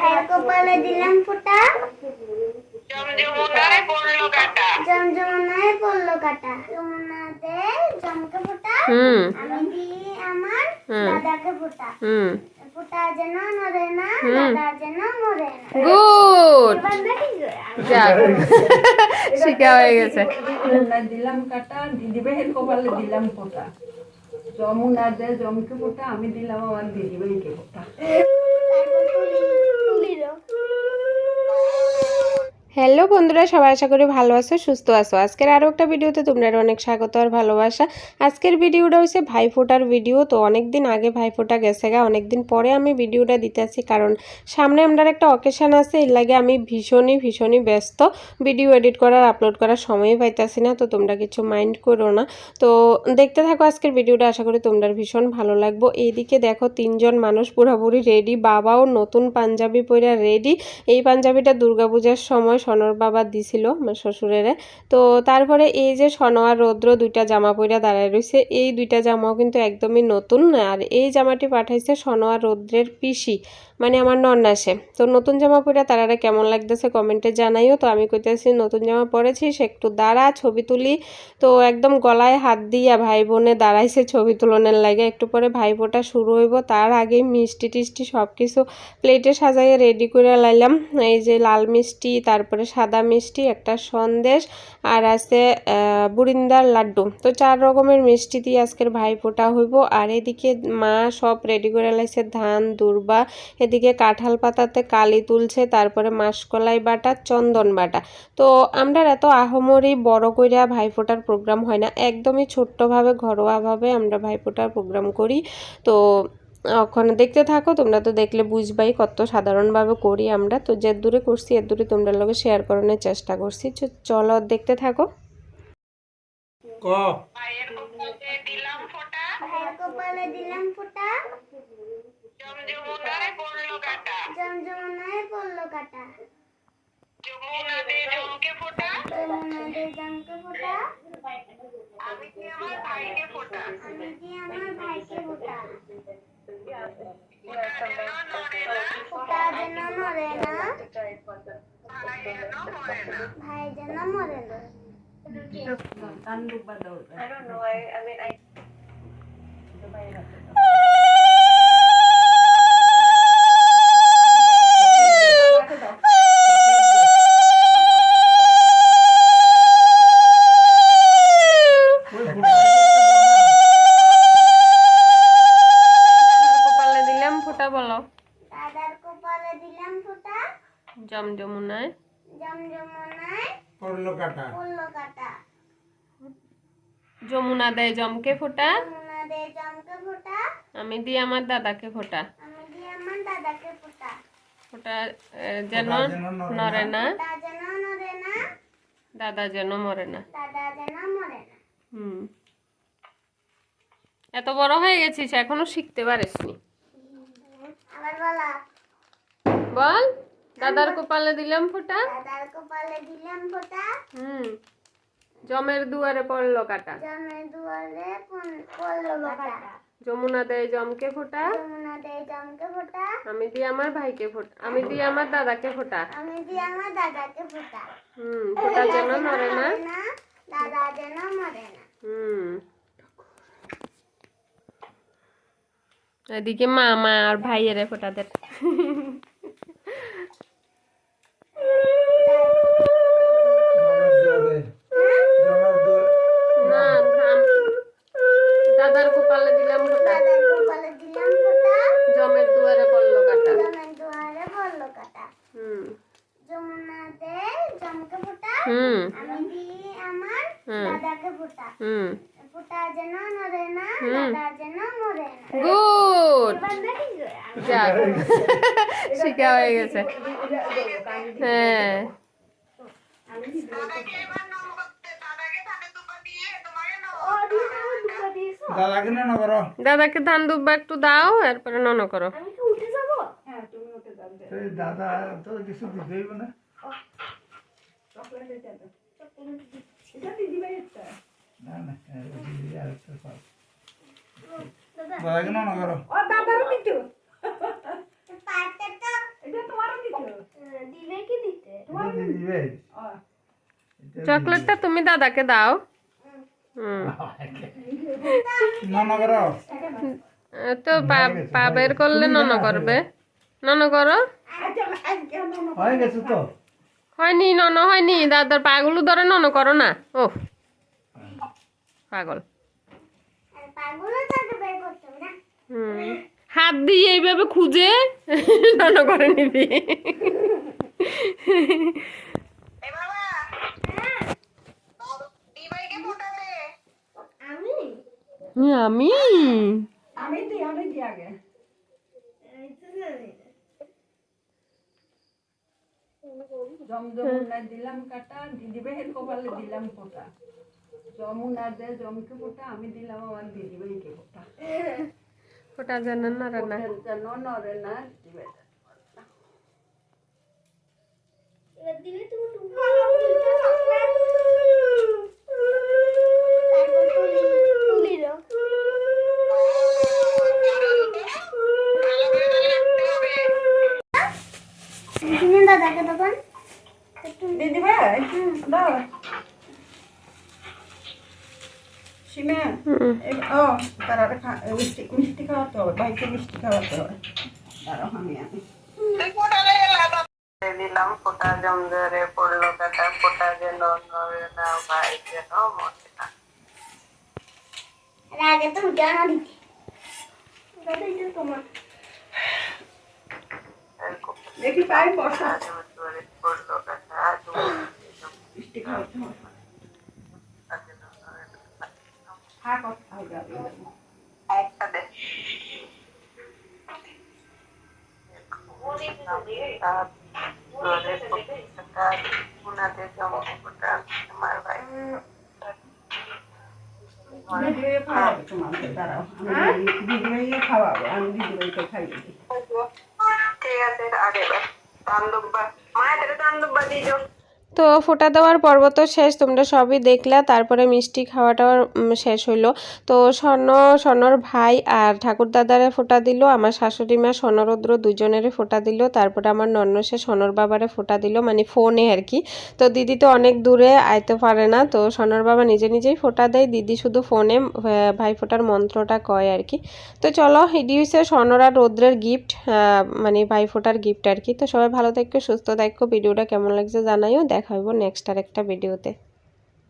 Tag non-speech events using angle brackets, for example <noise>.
ভাইয়ের কপালে দিলাম ফোঁটা। জমজমুনারে পড়ল কাটা। জমজমানায় পড়ল কাটা। যমুনাতে জমকে ফোঁটা আমি দিই আমার। দাদাকে ফোঁটা। ফোঁটা যেন নড়ে না দাদা যেন মরে না। গুড। এবার দেখি যে, যাক শিখা হয়ে গেছে। দিলাম কাটা দিদিভাইয়ের কপালে দিলাম ফোঁটা। যমুনা দে জমকে ফোঁটা আমি দিলাম আমার দিদিভাইকে ফোঁটা তারপর তুলি তুলি দাও হ্যালো বন্ধুরা, সবাই আশা করি ভালো আছো, সুস্থ আছো। আজকের আরও একটা ভিডিওতে তোমরা অনেক স্বাগত আর ভালোবাসা। আজকের ভিডিওটা হচ্ছে ভাইফোঁটার ভিডিও, তো অনেক দিন আগে ভাইফোঁটা গেছে গা অনেক দিন পরে আমি ভিডিওটা দিতে আসি, কারণ সামনে আমার একটা অকেশন আছে, এর লাগে আমি ভীষণই ভীষণই ব্যস্ত। ভিডিও এডিট করার আপলোড করার সময়ই পাইতাছি না, তো তোমরা কিছু মাইন্ড করো না। তো দেখতে থাকো আজকের ভিডিওটা, আশা করি তোমরা ভীষণ ভালো লাগবো। এইদিকে দেখো তিনজন মানুষ পুরাপুরি রেডি বাবাও নতুন পাঞ্জাবি পরে রেডি এই পাঞ্জাবিটা দুর্গাপূজার সময় সনর বাবা দিছিল, আমার শ্বশুরেরে। তো তারপরে এই যে সনোয়ার রৌদ্র দুইটা জামা পইরা দাঁড়ায় রয়েছে এই দুইটা জামাও কিন্তু একদমই নতুন। আর এই জামাটি পাঠাইছে সনোয়ার রৌদ্রের পিসি মানে আমার নন্নাসে। তো নতুন জামা পরে তারারা কেমন লাগতেছে কমেন্টে জানাইও। তো আমি কইতেছি, নতুন জামা পরেছিস, একটু দাঁড়া, ছবি তুলি। তো একদম গলায় হাত দিয়া ভাই বোনে দাঁড়াইছে ছবি তুলনের লাগে। একটু পরে ভাইফোঁটা শুরু হইব, তার আগেই মিষ্টি টিষ্টি সব কিছু প্লেটে সাজাইয়ে রেডি করে লাইলাম। এই যে লাল মিষ্টি, তারপরে সাদা মিষ্টি, একটা সন্দেশ, আর আছে বুরিন্দার লাড্ডু। তো চার রকমের মিষ্টি দিয়ে আজকের ভাইফোঁটা হইব। আর এদিকে মা সব রেডি করে লাইছে ধান, দুর্বা। এদিকে কাঁঠাল পাতাতে কালি তুলছে, তারপরে মাসকলাই বাটা, চন্দন বাটা। তো আমরা এত আহমরি বড় কইরা ভাইফোঁটার প্রোগ্রাম হয় না। একদমই ছোট্টভাবে, ঘরোয়াভাবে আমরা ভাইফোঁটার প্রোগ্রাম করি। তো ওখানে দেখতে থাকো তোমরা তো দেখলে বুঝবাই কত সাধারণভাবে করি আমরা। তো যে দূরে করছি এর দূরে তোমরা লোকে শেয়ার করানোর চেষ্টা করছি। চলো দেখতে থাকো। ক? আমি কি আমার ভাইকে ফোঁটা? আমি দিই আমার ভাইকে ফোঁটা? ফোঁটা যেন নড়ে না ফোঁটা যেন নড়ে না ভাই যেন মরে না ভাই যেন মরে না তান্দুক বাদাও কপালে দিলাম ফোঁটা বলো দাদার কপালে দিলাম ফোঁটা জমজমুনায়? জমজমানায় পড়ল কাটা পড়ল কাটা যমুনা দেয় জমকে ফোঁটা। যমুনাতে জমকে ফোঁটা। আমি দিই আমার দাদাকে ফোটা। আমি দিই আমার দাদাকে ফোঁটা। ফোঁটা যেন নড়ে না। যেন নড়ে না। দাদা যেন মরে না। দাদা যেন মরে না। হুম। এত বড় হয়ে গেছিস এখনও শিখতে পারিসনি। আবার বলা। বল। দাদার কপালে দিলাম ফোঁটা। দাদার কপালে দিলাম ফোঁটা। হুম। জমের দুয়ারে পড়ল কাটা। জমের দুয়ারে পড়ল কাটা। যমুনা দেয় জমকে ফোঁটা। যমুনাতে জমকে ফোঁটা। আমি দিই আমার ভাইকে ফোঁটা। আমি দিই আমার দাদাকে ফোঁটা। আমি দিই আমার দাদাকে ফোঁটা। হুম ফোঁটা যেন না। মরে না দাদা যেন মরে না। হুম। এদিকে মা মা আর ভাইয়েরে ফোঁটা হুম। আমি আমার হুম। দাদাকে ফোঁটা। হুম। ফোঁটা যেন নড়ে না দাদা যেন মরে না। গুড। যাক। <laughs> শিখা হয়ে গেছে। হ্যাঁ। দাদাকে ধান দুব্বা একটু দাও এরপরে নন করো। আমি কি উঠে যাব? হ্যাঁ তুমি ওকে যাবে সেই দাদা তো কিছু দিতেই না চকলেট এটা দাও এটা দিদিভাইয়েরটা না না এই দিদি আরেকটা পাও। দাদা দাদা করো ও দাদারও চকলেটটা তুমি দাদাকে দাও। তো পা বের করলে নন করবে নন করো হয়ে গেছে তো। হয়নি নন হয়নি দাদার পাগুলো ধরে নন করো না। ও পাগল। আর পাগুলো তাকে বের করতে হবে না। হুম হাত দিয়ে এইভাবে খুঁজে নন করে নিবি। আমি? আমি? আমি দিই আমি দিই আগে। আমি তো জানি না। জমজমুনা দিলাম কাটা দিদি ভাইয়ের কপালে দিলাম কোটা যমুনা দে জমকে কোটা আমি দিলাম আমার দিদি ভাইকে কোটা ওটা জানেন না। রে না যেন নরে না দিদি ভাই এবার দিলে তুমি দুটো চকলেট তারপর তুলি তুলি দাও ভালো করে ধরে রাখতে হবে তুমি দাদাকে তখন ভাই দাও সীমা ও তারা খা- মিষ্টি মিষ্টি খাওয়াতে হবে ভাইকে মিষ্টি খাওয়াতে হবে। দাঁড়াও আমি আমি। দিলাম ফোটা জমজরে পড়ল কাটা ফোটা যেন নড়ে না ভাই যেন মরে না। আগে তো জানা দিতে। তোমার। দেখি পাই বসা। পড়ল কাটা হবে কথা হবে আমি দেবো। একটা আমার ভাই দিদি তোমাকে দাঁড়াও। আমি দিদি আমি দিদি খাইয়ে দিই ঠিক আছে আগে তান্দুব্বা মায়ের তান্দুব্বা দিয়ে যাও তো ফোটা দেওয়ার পর্ব তো শেষ, তোমরা সবই দেখলা, তারপরে মিষ্টি খাওয়াটাও শেষ হইল। তো স্বর্ণ, স্বর্ণর ভাই আর ঠাকুর দাদারে ফোটা দিল, আমার শাশুড়ি মা স্বর্ণরুদ্র দুজনেরই ফোটা দিল, তারপরে আমার নন্ন সে স্বর্ণর বাবারে ফোটা দিল মানে ফোনে আর কি। তো দিদি তো অনেক দূরে, আইতে পারে না, তো স্বর্ণর বাবা নিজে নিজেই ফোটা দেয়, দিদি শুধু ফোনে ভাই ফোটার মন্ত্রটা কয় আর কি। তো চলো, এটি হচ্ছে স্বর্ণর আর রৌদ্রের গিফট মানে ভাই ফোটার গিফট আর কি। তো সবাই ভালো থাকো, সুস্থ থাকো, ভিডিওটা কেমন লাগছে জানাইও দেখা হইব নেক্সট আর একটা ভিডিওতে